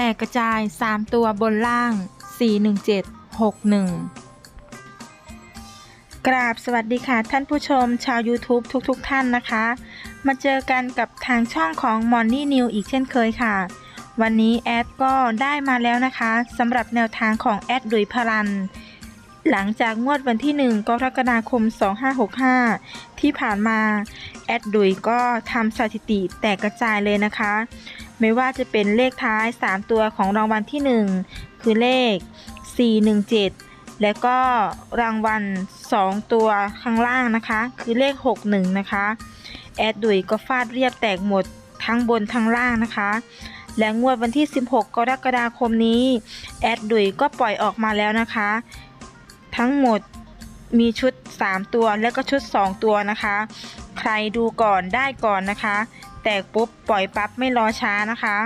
แตกกระจาย 3 ตัวบนล่าง 417 61 กราบสวัสดีค่ะท่านผู้ชมชาว YouTube ทุกๆทท่านนะคะ มาเจอกันกับทางช่องของ m o n y New อีกเช่นเคยค่ะ วันนี้แอดก็ได้มาแล้วนะคะสำหรับแนวทางของแอดดุยพลันหลังจากงวดวันที่ 1 กรกฎาคม 2565 ที่ผ่านมา แอดดุยก็ทำสถิติแตกกระจายเลยนะคะ ไม่ว่าจะเป็นเลขท้าย 3 ตัวของรางวัลที่ 1 คือเลข 417 และก็รางวัล 2 ตัวข้างล่างนะคะ คือเลข 61 นะคะ แอดดุยก็ฟาดเรียบแตกหมดทั้งบนทั้งล่างนะคะ และงวดวันที่ 16 กรกฎาคมนี้ แอดดุยก็ปล่อยออกมาแล้วนะคะ ทั้งหมดมีชุด 3 ตัวและก็ชุด 2 ตัวนะคะ ใครดูก่อนได้ก่อนนะคะ แตกปุ๊บปล่อยปั๊บไม่รอช้านะคะ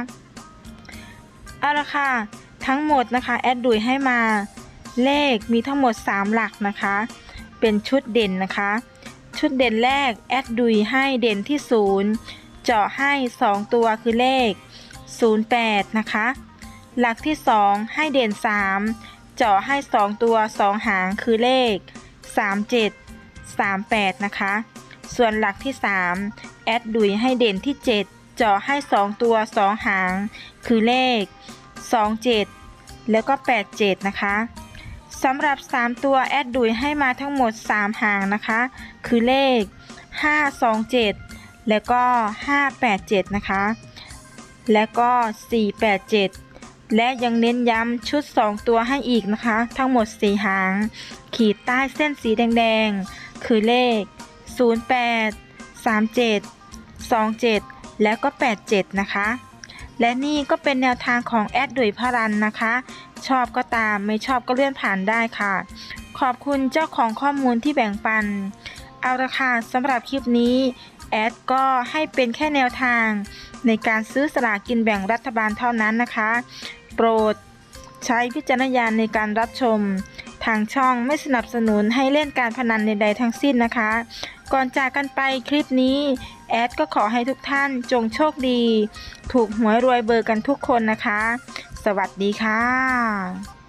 เอาละค่ะ ทั้งหมดนะคะแอดดุยให้มาเลขมีทั้งหมด 3 หลักนะคะ เป็นชุดเด่นนะคะ ชุดเด่นแรกแอดดุยให้เด่นที่ 0 เจาะให้ 2 ตัวคือเลข 08 นะคะ หลักที่ 2 ให้เด่น 3 เจาะให้ 2 ตัว 2 หางคือเลข 37 38 นะคะ ส่วนหลักที่ 3 แอดดุยให้เด่นที่7เจาะให้ 2 ตัว 2 หาง คือเลข 27 แล้วก็ 87 นะคะสำหรับ 3 ตัวแอดดุยให้มาทั้งหมด 3 หางนะคะ คือเลข 527 แล้วก็ 587 นะคะ และก็ 487และยังเน้นย้ำชุด 2 ตัวให้อีกนะคะ ทั้งหมด 4 หาง ขีดใต้เส้นสีแดง ๆ คือเลข 08 37 27 แล้วก็ 87 นะคะ และนี่ก็เป็นแนวทางของแอดดุยพรันนะคะ ชอบก็ตามไม่ชอบก็เลื่อนผ่านได้ค่ะ ขอบคุณเจ้าของข้อมูลที่แบ่งปัน เอาละค่ะสำหรับคลิปนี้แอดก็ให้เป็นแค่แนวทาง ในการซื้อสลากกินแบ่งรัฐบาลเท่านั้นนะคะ โปรดใช้วิจารณญาณในการรับชม ทางช่องไม่สนับสนุนให้เล่นการพนันใดๆทั้งสิ้นนะคะ ก่อนจากกันไปคลิปนี้ แอดก็ขอให้ทุกท่านจงโชคดี ถูกหวยรวยเบอร์กันทุกคนนะคะ สวัสดีค่ะ